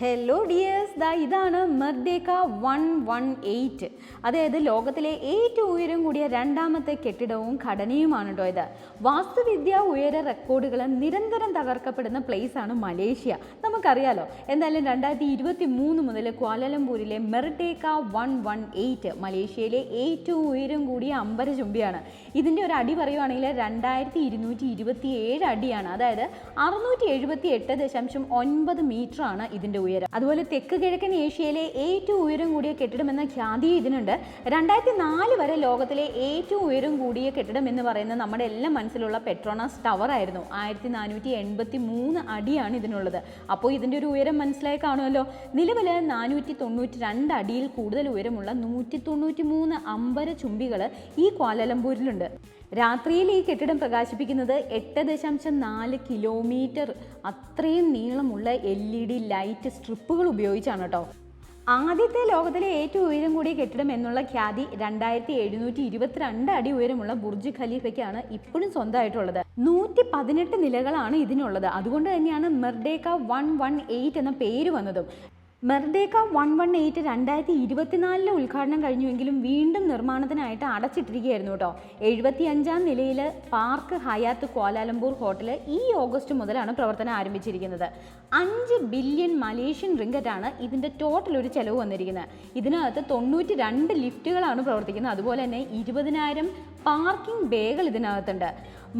Hello dears ദാ ഇതാണ് Merdeka one one eight അതായത് ലോകത്തിലെ ഏറ്റവും ഉയരം കൂടിയ രണ്ടാമത്തെ കെട്ടിടവും ഘടനയുമാണ് കേട്ടോ ഇത്. വാസ്തുവിദ്യ ഉയര റെക്കോർഡുകൾ നിരന്തരം തകർക്കപ്പെടുന്ന ആണ് മലേഷ്യ. നമുക്കറിയാലോ എന്തായാലും രണ്ടായിരത്തി ഇരുപത്തി മൂന്ന് മുതൽ ക്വാലലംപൂരിലെ മെർഡേക്ക വൺ വൺ എയ്റ്റ് മലേഷ്യയിലെ ഏറ്റവും ഉയരം കൂടിയ അമ്പരചുംബിയാണ്. ഇതിന്റെ ഒരു അടി പറയുവാണെങ്കിൽ രണ്ടായിരത്തി ഇരുന്നൂറ്റി ഇരുപത്തി ഏഴ് അടിയാണ്. അതായത് അറുന്നൂറ്റി എഴുപത്തി എട്ട് ദശാംശം ഒൻപത് മീറ്ററാണ് ഇതിന്റെ ഉയരം. അതുപോലെ തെക്ക് കിഴക്കൻ ഏഷ്യയിലെ ഏറ്റവും ഉയരം കൂടിയ കെട്ടിടം എന്ന ഖ്യാതി ഇതിനുണ്ട്. രണ്ടായിരത്തി നാല് വരെ ലോകത്തിലെ ഏറ്റവും ഉയരം കൂടിയ കെട്ടിടം എന്ന് പറയുന്നത് നമ്മുടെ എല്ലാം മനസ്സിലുള്ള പെട്രോണാസ് ടവർ ആയിരുന്നു. ആയിരത്തി നാനൂറ്റി എൺപത്തി മൂന്ന് അടിയാണ് ഇതിനുള്ളത്. അപ്പോൾ ഇതിന്റെ ഒരു ഉയരം മനസ്സിലായി കാണുമല്ലോ? നിലവിൽ നാനൂറ്റി തൊണ്ണൂറ്റി രണ്ട് അടിയിൽ കൂടുതൽ ഉയരമുള്ള നൂറ്റി തൊണ്ണൂറ്റി മൂന്ന് അമ്പര ചുംബികൾ ഈ ക്വാലലംപൂരിലുണ്ട്. രാത്രിയിൽ ഈ കെട്ടിടം പ്രകാശിപ്പിക്കുന്നത് എട്ട് ദശാംശം നാല് കിലോമീറ്റർ അത്രയും നീളമുള്ള എൽ ഇ ഡി ലൈറ്റ് സ്ട്രിപ്പുകൾ ഉപയോഗിച്ചാണ് കേട്ടോ. ആദ്യത്തെ ലോകത്തിലെ ഏറ്റവും ഉയരം കൂടിയ കെട്ടിടം എന്നുള്ള ഖ്യാതി രണ്ടായിരത്തി എഴുന്നൂറ്റി ഇരുപത്തിരണ്ട് അടി ഉയരമുള്ള ബുർജ് ഖലീഫയ്ക്കാണ് ഇപ്പോഴും സ്വന്തമായിട്ടുള്ളത്. നൂറ്റി പതിനെട്ട് നിലകളാണ് ഇതിനുള്ളത്. അതുകൊണ്ട് തന്നെയാണ് മെർഡേക്ക വൺ വൺ എയ്റ്റ് എന്ന പേര് വന്നതും. മെർഡേക്ക വൺ വൺ എയ്റ്റ് രണ്ടായിരത്തി ഇരുപത്തിനാലിലെ ഉദ്ഘാടനം കഴിഞ്ഞുവെങ്കിലും വീണ്ടും നിർമ്മാണത്തിനായിട്ട് അടച്ചിട്ടിരിക്കുകയായിരുന്നു കേട്ടോ. എഴുപത്തി അഞ്ചാം നിലയിൽ Park Hyatt Kuala Lumpur hotel ഈ ഓഗസ്റ്റ് മുതലാണ് പ്രവർത്തനം ആരംഭിച്ചിരിക്കുന്നത്. അഞ്ച് ബില്യൺ മലേഷ്യൻ റിംഗറ്റാണ് ഇതിന്റെ ടോട്ടൽ ഒരു ചിലവ് വന്നിരിക്കുന്നത്. ഇതിനകത്ത് തൊണ്ണൂറ്റി രണ്ട് ലിഫ്റ്റുകളാണ് പ്രവർത്തിക്കുന്നത്. അതുപോലെ തന്നെ ഇരുപതിനായിരം പാർക്കിംഗ് ബേകൾ ഇതിനകത്തുണ്ട്.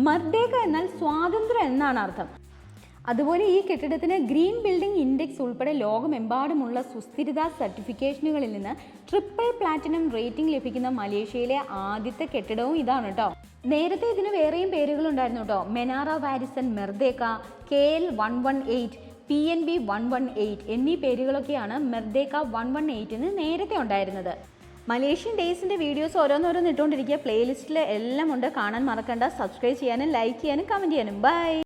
മർദേക എന്നാൽ സ്വാതന്ത്ര്യം എന്നാണ് അർത്ഥം. അതുപോലെ ഈ കെട്ടിടത്തിന് ഗ്രീൻ ബിൽഡിംഗ് ഇൻഡെക്സ് ഉൾപ്പെടെ ലോകമെമ്പാടുമുള്ള സുസ്ഥിരതാ സർട്ടിഫിക്കേഷനുകളിൽ നിന്ന് ട്രിപ്പിൾ പ്ലാറ്റിനം റേറ്റിംഗ് ലഭിക്കുന്ന മലേഷ്യയിലെ ആദ്യത്തെ കെട്ടിടവും ഇതാണ് കേട്ടോ നേരത്തെ ഇതിന് വേറെയും പേരുകളുണ്ടായിരുന്നു കേട്ടോ Menara Warisan Merdeka K L one one eight P N B one one eight എന്നീ പേരുകളൊക്കെയാണ് മെർദേക്ക വൺ വൺ എയ്റ്റിന് നേരത്തെ ഉണ്ടായിരുന്നത്. മലേഷ്യൻ ഡേയ്സിന്റെ വീഡിയോസ് ഓരോന്നോരോന്ന് ഇട്ടുകൊണ്ടിരിക്കുക. പ്ലേലിസ്റ്റിൽ എല്ലാം ഉണ്ട് കാണാൻ മറക്കണ്ട. സബ്സ്ക്രൈബ് ചെയ്യാനും ലൈക്ക് ചെയ്യാനും കമന്റ് ചെയ്യാനും. ബൈ